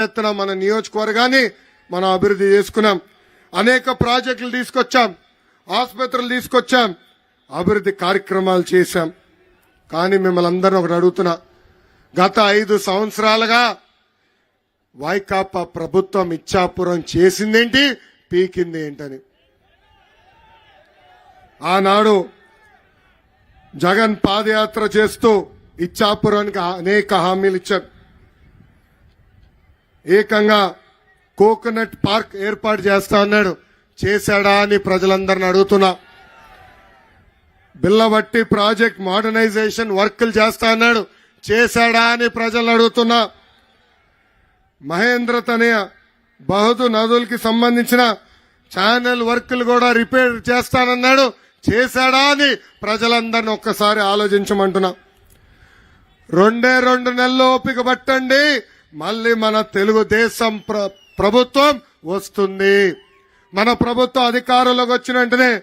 ఎత్తున మన నియోజకవర్గాన్ని మనం అభివృద్ధి చేసుకున్నాం. అనేక ప్రాజెక్టులు తీసుకొచ్చాం. ఆసుపత్రులు తీసుకొచ్చాం. అభివృద్ధి కార్యక్రమాలు చేశాం. కానీ మిమ్మల్ని అందరిని ఒకటి అడుగుతున్నా. గత ఐదు సంవత్సరాలుగా వైకాపా ప్రభుత్వం ఇచ్చాపురం చేసిందేంటి? పీకింది ఏంటని. ఆనాడు జగన్ పాదయాత్ర చేస్తూ ఇచ్చాపురానికి అనేక హామీలు ఇచ్చారు. ఏకంగా కోకోనట్ పార్క్ ఏర్పాటు చేస్తా అన్నాడు. చేశాడా అని ప్రజలందరిని అడుగుతున్నా. బిల్లబట్టి ప్రాజెక్ట్ మోడర్నైజేషన్ వర్కులు చేస్తా అన్నాడు. చేశాడా అని ప్రజలు అడుగుతున్నా. మహేంద్ర తనయ బహదు నదులకి సంబంధించిన ఛానల్ వర్కులు కూడా రిపేర్ చేస్తానన్నాడు. చేశాడా అని ప్రజలందరిని ఒక్కసారి ఆలోచించమంటున్నా. రెండే రెండు నెలలు ఓపిక పట్టండి. మళ్ళీ మన తెలుగుదేశం ప్ర- ప్రభుత్వం వస్తుంది. మన ప్రభుత్వం అధికారంలోకి వచ్చిన వెంటనే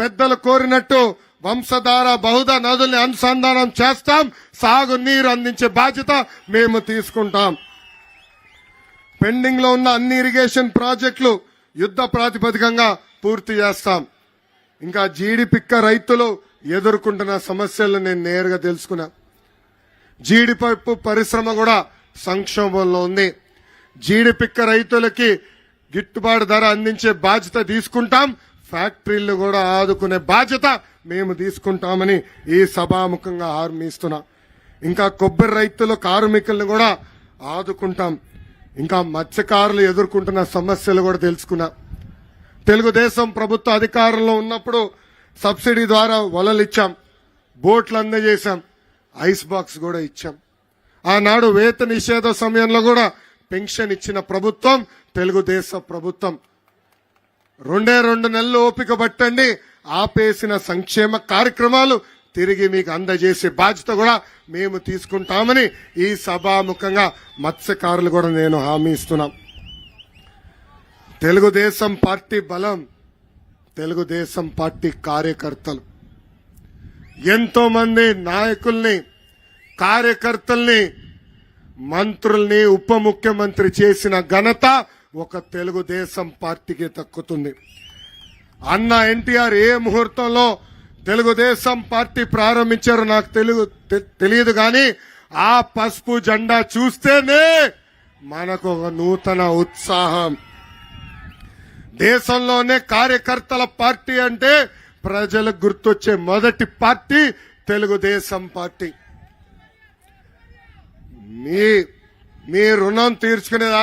పెద్దలు కోరినట్టు వంశధార బహుద నదుల్ని అనుసంధానం చేస్తాం. సాగు నీరు అందించే బాధ్యత మేము తీసుకుంటాం. పెండింగ్లో ఉన్న అన్ని ఇరిగేషన్ ప్రాజెక్టులు యుద్ధ ప్రాతిపదికంగా పూర్తి చేస్తాం. ఇంకా జీడిపిక్క రైతులు ఎదుర్కొంటున్న సమస్యలను నేను నేరుగా తెలుసుకున్నా. జీడిపప్పు పరిశ్రమ కూడా సంక్షోభంలో ఉంది. జీడిపిక్క రైతులకి గిట్టుబాటు ధర అందించే బాధ్యత తీసుకుంటాం. ఫ్యాక్టరీలు కూడా ఆదుకునే బాధ్యత మేము తీసుకుంటామని ఈ సభాముఖంగా హామీ ఇంకా కొబ్బరి రైతులు కార్మికులను కూడా ఆదుకుంటాం. ఇంకా మత్స్యకారులు ఎదుర్కొంటున్న సమస్యలు కూడా తెలుసుకున్నా. తెలుగుదేశం ప్రభుత్వ అధికారంలో ఉన్నప్పుడు సబ్సిడీ ద్వారా వలలు ఇచ్చాం. బోట్లు అందజేశాం. ఐస్ బాక్స్ కూడా ఇచ్చాం. ఆనాడు వేత నిషేధ సమయంలో కూడా పెన్షన్ ఇచ్చిన ప్రభుత్వం తెలుగుదేశం ప్రభుత్వం. రెండే రెండు నెలలు ఓపిక పట్టండి ఆపేసిన సంక్షేమ కార్యక్రమాలు తిరిగి మీకు అందజేసే బాధ్యత కూడా మేము తీసుకుంటామని ఈ సభాముఖంగా మత్స్యకారులు కూడా నేను హామీ ఇస్తున్నాం. తెలుగుదేశం పార్టీ బలం తెలుగుదేశం పార్టీ కార్యకర్తలు. ఎంతో మంది నాయకుల్ని కార్యకర్తల్ని మంత్రుల్ని ఉప ముఖ్యమంత్రి చేసిన ఘనత ఒక తెలుగుదేశం పార్టీకి దక్కుతుంది. అన్న ఎన్టీఆర్ ఏ ముహూర్తంలో తెలుగుదేశం పార్టీ ప్రారంభించారో నాకు తెలుగు తెలియదు కానీ ఆ పసుపు జెండా చూస్తేనే మనకు ఒక నూతన ఉత్సాహం. దేశంలోనే కార్యకర్తల పార్టీ అంటే ప్రజలకు గుర్తొచ్చే మొదటి పార్టీ తెలుగుదేశం పార్టీ. మీ మీ రుణం తీర్చుకునే